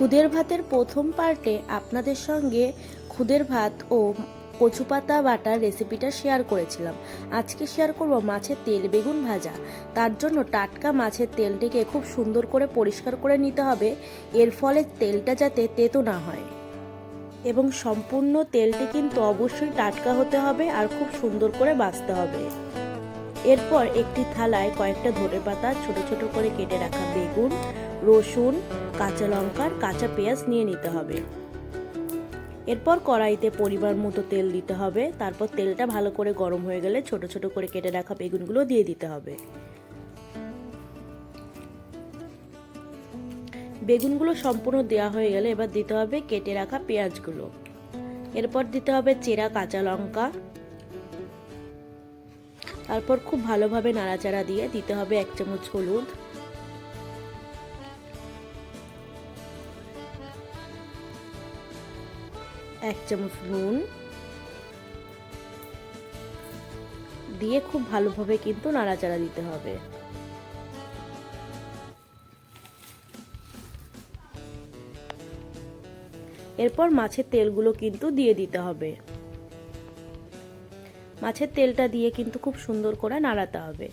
খুদের ভাতের প্রথম পার্টে আপনাদের সঙ্গে খুদের ভাত ও কচু পাতা বাটার রেসিপিটা শেয়ার করেছিলাম। আজকে শেয়ার করব মাছের তেল বেগুন ভাজা। তার জন্য টাটকা মাছের তেলটিকে খুব সুন্দর করে পরিষ্কার করে নিতে হবে। এর ফলে তেলটা যাতে তেতো না হয়। এবং সম্পূর্ণ তেলটি কিন্তু অবশ্যই টাটকা হতে হবে আর খুব সুন্দর করে বাছতে হবে। এরপর একটি থালায় কয়েকটা ধনে পাতা, ছোট ছোট করে কেটে রাখা বেগুন, রসুন, কাঁচা লঙ্কার কাঁচা পেঁয়াজ নিয়ে নিতে হবে। এরপর কড়াইতে পরিমাণ মতো তেল দিতে হবে। তারপর তেলটা ভালো করে গরম হয়ে গেলে ছোট ছোট করে কেটে রাখা বেগুনগুলো দিয়ে দিতে হবে। বেগুনগুলো সম্পূর্ণ দেওয়া হয়ে গেলে এবার দিতে হবে কেটে রাখা পেঁয়াজগুলো। এরপর দিতে হবে চেরা কাঁচা লঙ্কা তারপর খুব ভালোভাবে নাড়াচাড়া দিয়ে দিতে হবে এক চামচ হলুদ। এক চামচ নুন। দিয়ে খুব ভালোভাবে কিন্তু নাড়াচাড়া দিতে হবে। এরপর মাছের তেলগুলো কিন্তু দিয়ে দিতে হবে। মাছের তেলটা দিয়ে কিন্তু খুব সুন্দর করে নাড়াতে হবে।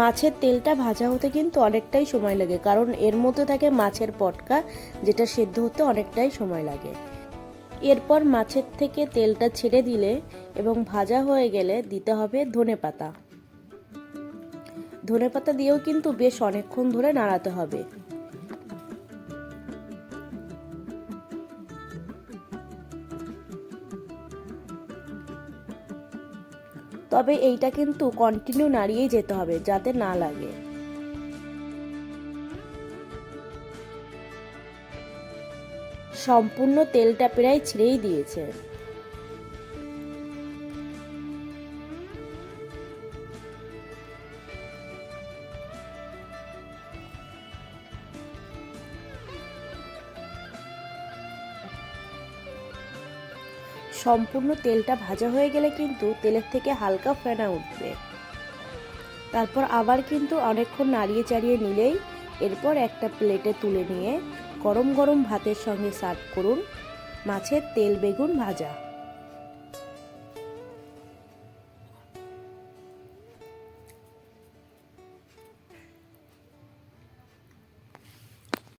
মাছের তেলটা ভাজা হতে কিন্তু অনেকটাই সময় লাগে, কারণ এর মধ্যে থাকে মাছের পটকা, যেটা সেদ্ধ হতে অনেকটাই সময় লাগে। এরপর মাছের থেকে তেলটা ছেড়ে দিলে এবং ভাজা হয়ে গেলে দিতে হবে ধনে পাতা ধনে পাতা দিয়েও কিন্তু বেশ অনেকক্ষণ ধরে নাড়াতে হবে। তবে এইটা কিন্তু কন্টিনিউ নাড়িয়েই যেতে হবে, যাতে না লাগে। সম্পূর্ণ তেলটা প্রায় ছেড়েই দিয়েছে। সম্পূর্ণ তেলটা ভাজা হয়ে গেলে কিন্তু তেলের থেকে হালকা ফেনা উঠবে। তারপর আবার কিন্তু অনেকক্ষণ নাড়িয়ে চাড়িয়ে নিলেই এরপর একটা প্লেটে তুলে নিয়ে গরম গরম ভাতের সঙ্গে সার্ভ করুন মাছের তেল বেগুন ভাজা।